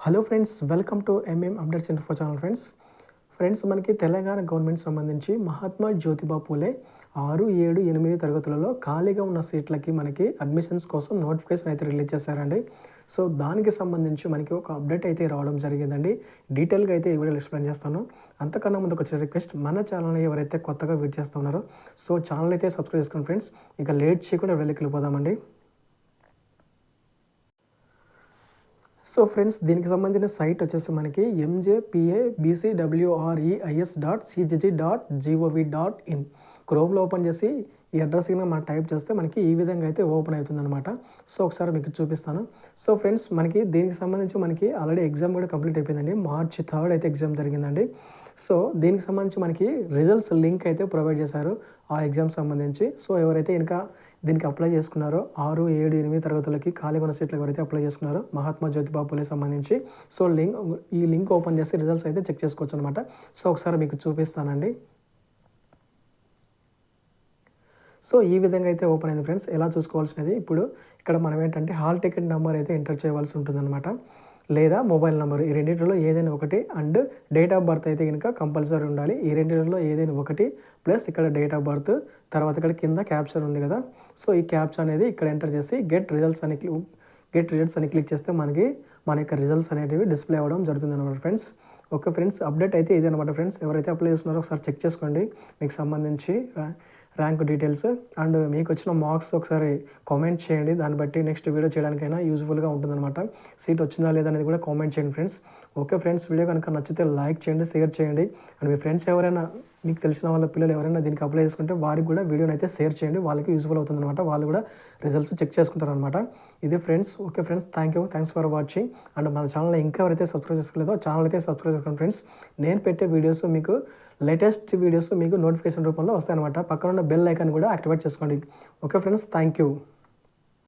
Hello friends welcome to M M updates centre for channel friends friends మనకి Telangana government సంబంధించి మహాత్మా జ్యోతిబా పూలే ఆరు ఏడు ఎనిమిది తరగతులలో ఖాళీగా ఉన్న సీట్లకి మనకి అడ్మిషన్స్ కోసం నోటిఫికేషన్ అయితే రిలీజ్ చేశారండి. సో దానికి సంబంధించి మనకి ఒక అప్డేట్ అయితే రావడం జరిగిందండి. డీటెయిల్గా అయితే ఈ వీడియోలో ఎక్స్ప్లెయిన్ చేస్తాను. అంతకన్నా ముందు ఒక చిన్న రిక్వెస్ట్ మన ఛానల్ని ఎవరైతే కొత్తగా విజిట్ చేస్తున్నారో సో ఛానల్ అయితే సబ్స్క్రైబ్ చేసుకోండి ఫ్రెండ్స్ ఇక లేట్ చేయకుండా వెళ్ళకి వెళ్ళిపోదామండి. సో ఫ్రెండ్స్ దీనికి సంబంధించిన సైట్ వచ్చేసి మనకి MJPA BCWREIS dot CGG dot GOV dot in క్రోమ్లో open చేసి ఈ అడ్రస్ కింద మనం టైప్ చేస్తే మనకి ఈ విధంగా అయితే ఓపెన్ అవుతుందన్నమాట. సో ఒకసారి మీకు చూపిస్తాను. సో ఫ్రెండ్స్ మనకి దీనికి సంబంధించి మనకి ఆల్రెడీ ఎగ్జామ్ కూడా కంప్లీట్ అయిపోయిందండి. మార్చ్ థర్డ్ అయితే ఎగ్జామ్ జరిగిందండి. సో దీనికి సంబంధించి మనకి రిజల్ట్స్ లింక్ అయితే ప్రొవైడ్ చేశారు ఆ ఎగ్జామ్ సంబంధించి. సో ఎవరైతే ఇంకా దీనికి అప్లై చేసుకున్నారో ఆరు ఏడు ఎనిమిది తరగతులకి ఖాళీ ఉన్న సీట్లు ఎవరైతే అప్లై చేసుకున్నారో మహాత్మా జ్యోతిబా పూలే సంబంధించి. సో లింక్ ఈ లింక్ ఓపెన్ చేసి రిజల్ట్స్ అయితే చెక్ చేసుకోవచ్చు అనమాట సో ఒకసారి మీకు చూపిస్తానండి. సో ఈ విధంగా అయితే ఓపెన్ అయింది ఫ్రెండ్స్ ఎలా చూసుకోవాల్సినది? ఇప్పుడు ఇక్కడ మనం ఏంటంటే హాల్ టికెట్ నెంబర్ అయితే ఎంటర్ చేయవలసి ఉంటుందన్నమాట. లేదా మొబైల్ నెంబర్ ఈ రెండింటిలో ఏదైనా ఒకటి అండ్ డేట్ ఆఫ్ బర్త్ అయితే కనుక కంపల్సరీ ఉండాలి. ఈ రెండింటిలో ఏదైనా ఒకటి ప్లస్ ఇక్కడ డేట్ ఆఫ్ బర్త్ తర్వాత ఇక్కడ కింద క్యాప్షన్ ఉంది కదా. సో ఈ క్యాప్షన్ అనేది ఇక్కడ ఎంటర్ చేసి గెట్ రిజల్ట్స్ అని గెట్ రిజల్ట్స్ అని క్లిక్ చేస్తే మనకి మన యొక్క రిజల్ట్స్ అనేటివి డిస్ప్లే అవ్వడం జరుగుతుంది అనమాట ఫ్రెండ్స్ ఓకే ఫ్రెండ్స్ అప్డేట్ అయితే ఇదే అనమాట ఫ్రెండ్స్ ఎవరైతే అప్లై చేస్తున్నారో ఒకసారి చెక్ చేసుకోండి. మీకు సంబంధించి ర్యాంక్ డీటెయిల్స్. అండ్ మీకు వచ్చిన మార్క్స్ ఒకసారి కామెంట్ చేయండి. దాన్ని బట్టి నెక్స్ట్ వీడియో చేయడానికైనా యూజ్ఫుల్గా ఉంటుందన్నమాట. సీట్ వచ్చిందా లేదా అనేది కూడా కామెంట్ చేయండి ఫ్రెండ్స్. ఓకే ఫ్రెండ్స్ వీడియో కనుక నచ్చితే లైక్ చేయండి షేర్ చేయండి. అండ్ మీ ఫ్రెండ్స్ ఎవరైనా మీకు తెలిసిన వాళ్ళ పిల్లలు ఎవరైనా దీనికి అప్లై చేసుకుంటే వారికి కూడా వీడియోని అయితే షేర్ చేయండి. వాళ్ళకి యూజ్ఫుల్ అవుతుంది అనమాట వాళ్ళు కూడా రిజల్ట్స్ చెక్ చేసుకుంటారు అనమాట ఇదే friends okay friends thank you thanks for watching and మన ఛానల్ ఇంకా ఎవరైతే సబ్స్క్రైబ్ చేసుకోలేదో ఛానల్ అయితే సబ్స్క్రైబ్ చేసుకోండి ఫ్రెండ్స్ నేను పెట్టే వీడియోస్ మీకు లేటెస్ట్ వీడియోస్ మీకు నోటిఫికేషన్ రూపంలో వస్తాయన్నమాట. పక్కన ఉన్న బెల్ ఐకాన్ కూడా యాక్టివేట్ చేసుకోండి. Okay friends thank you